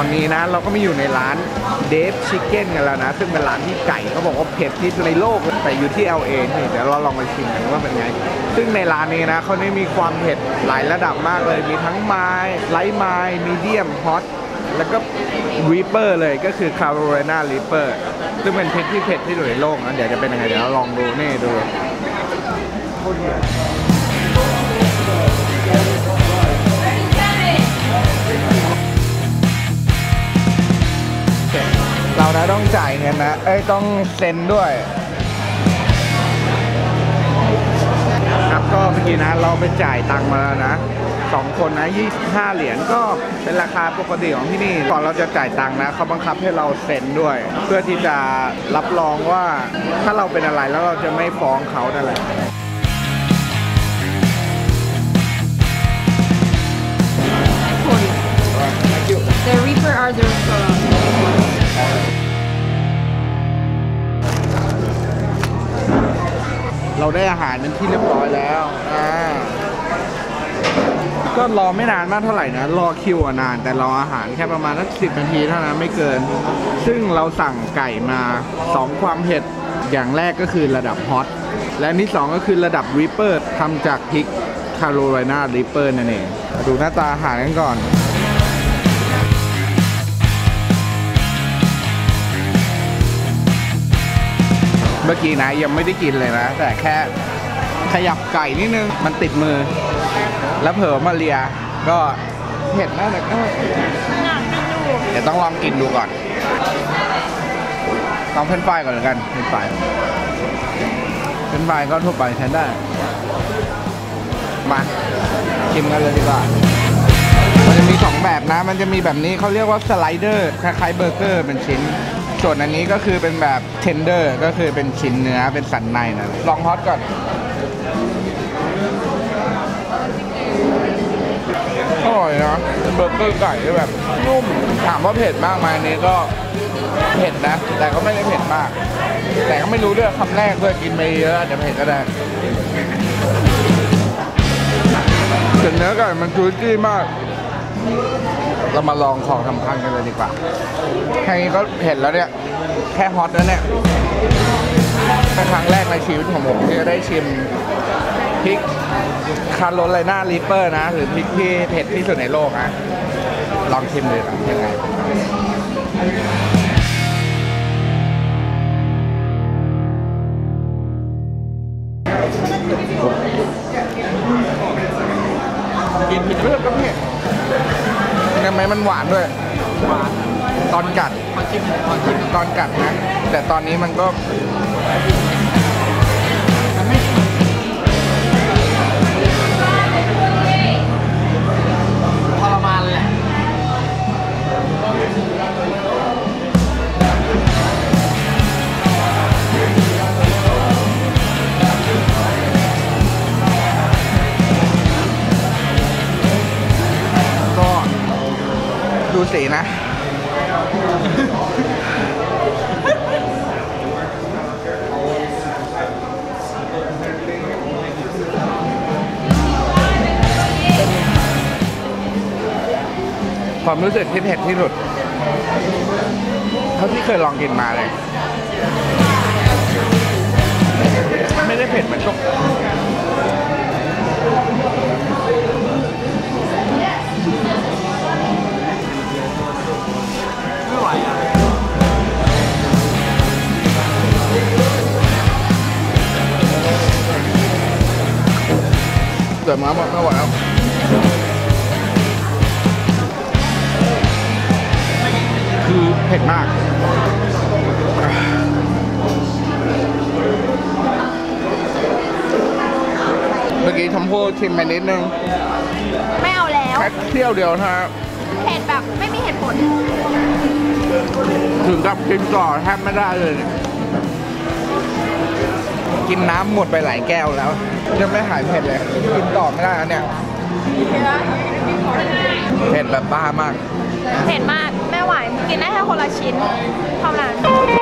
อนนี้นะ เราก็มาอยู่ในร้านเดฟชิคเก้นกันแล้วนะ ซึ่งเป็นร้านที่ไก่เขาบอกว่าเผ็ดที่สุดในโลกแต่อยู่ที่ LA นี่เดี๋ยวเราลองไปชิมกันว่าเป็นไง ซึ่งในร้านนี้นะเขาได้มีความเผ็ดหลายระดับมากเลย มีทั้งไม้ไลท์ไม้มีเดียมฮอตแล้วก็รีเปอร์เลยก็คือคาร์โรไลนารีเปอร์ซึ่งเป็นเผ็ดที่เผ็ดที่สุดในโลกนะเดี๋ยวจะเป็นยังไงเดี๋ยวเราลองดูนี่ดูเรา นะต้องจ่ายเงินนะ เอ้ยต้องเซ็นด้วย ครับก็เมื่อกี้นะเราไปจ่ายตังค์มาแล้วนะสองคนนะ 25 เหรียญก็เป็นราคาปกติของที่นี่ ก่อนเราจะจ่ายตังค์นะเขาบังคับให้เราเซ็นด้วย เพื่อที่จะรับรองว่าถ้าเราเป็นอะไรแล้วเราจะไม่ฟ้องเขานั่นแหละ The Reaper are the ได้อาหารเป็นที่เรียบร้อยแล้วอ่าก็รอไม่นานมากเท่าไหร่นะ รอคิวอะนาน แต่รออาหารแค่ประมาณสักสิบนาทีเท่านั้นไม่เกิน ซึ่งเราสั่งไก่มาสองความเผ็ด อย่างแรกก็คือระดับฮอต และนที่สองก็คือระดับริปเปอร์ทำจากพริกคาโรไลนาริปเปอร์นั่นเอง ดูหน้าตาอาหารกันก่อน มื่อกี้นะยังไม่ได้กินเลยนะ แต่แค่ขยับไก่นิดนึงมันติดมือ แล้วเผลอมาเลียก็เผ็ดนะแต่ก็เดี๋ยวต้องลองกินดูก่อนลองเฟรนช์ฟรายก่อนเลยกันเฟรนช์ฟรายเฟรนช์ฟรายก็ทั่วไปใช้ได้ มาชิมกันเลยดีกว่ามันจะมีสองแบบนะ มันจะมีแบบนี้เขาเรียกว่าสไลเดอร์คล้ายๆเบอร์เกอร์เป็นชิ้น ส่วนอันนี้ก็คือเป็นแบบเทนเดอร์ก็คือเป็นชิ้นเนื้อเป็นสันในนะลองฮอตก่อนอร่อยนะเป็นเบอร์เกอร์ไก่ที่แบบนุ่มถามว่าเผ็ดมากไหมอันนี้ก็เผ็ดนะ แต่ก็ไม่ได้เผ็ดมาก แต่ก็ไม่รู้ด้วยคำแรกด้วยกินไปเยอะเดี๋ยวเผ็ดก็ได้แต่เนื้อไก่มันจุยจี้มาก เรามาลองของสำคัญกันเลยดีกว่า แค่นี้ก็เผ็ดแล้วเนี่ย แค่ฮอตแล้วเนี่ยเป็นครั้งแรกในชีวิตของผมที่จะได้ชิมพริกคาร์โรไลนารีเปอร์นะ หรือพริกที่เผ็ดที่สุดในโลกนะ ลองชิมเลยนะยังไงกินผิดเรื่องก็เผ็ด ยังไงมันหวานด้วย หวานตอนกัดตอนกินตอนกินตอนกัดนะ แต่ตอนนี้มันก็ ดูสีนะ ความรู้สึกที่เผ็ดที่สุด เท่าที่เคยลองกินมาเลย เกิดมาหมดไม่ไหวแล้วคือเผ็ดมากเมื่อกี้ชมพู่ชิมไปนิดนึง ไม่เอาแล้วแค่เที่ยวเดียวนะฮะเผ็ดแบบไม่มีเหตุผล ถึงกับกินต่อแทบไม่ได้เลยเนี่ย กินน้ำหมดไปหลายแก้วแล้วยังไม่หายเผ็ดเลย กินต่อไม่ได้แล้วเนี่ย เผ็ดแบบบ้ามาก เผ็ดมาก ไม่ไหว กินได้แค่คนละชิ้นเท่านั้น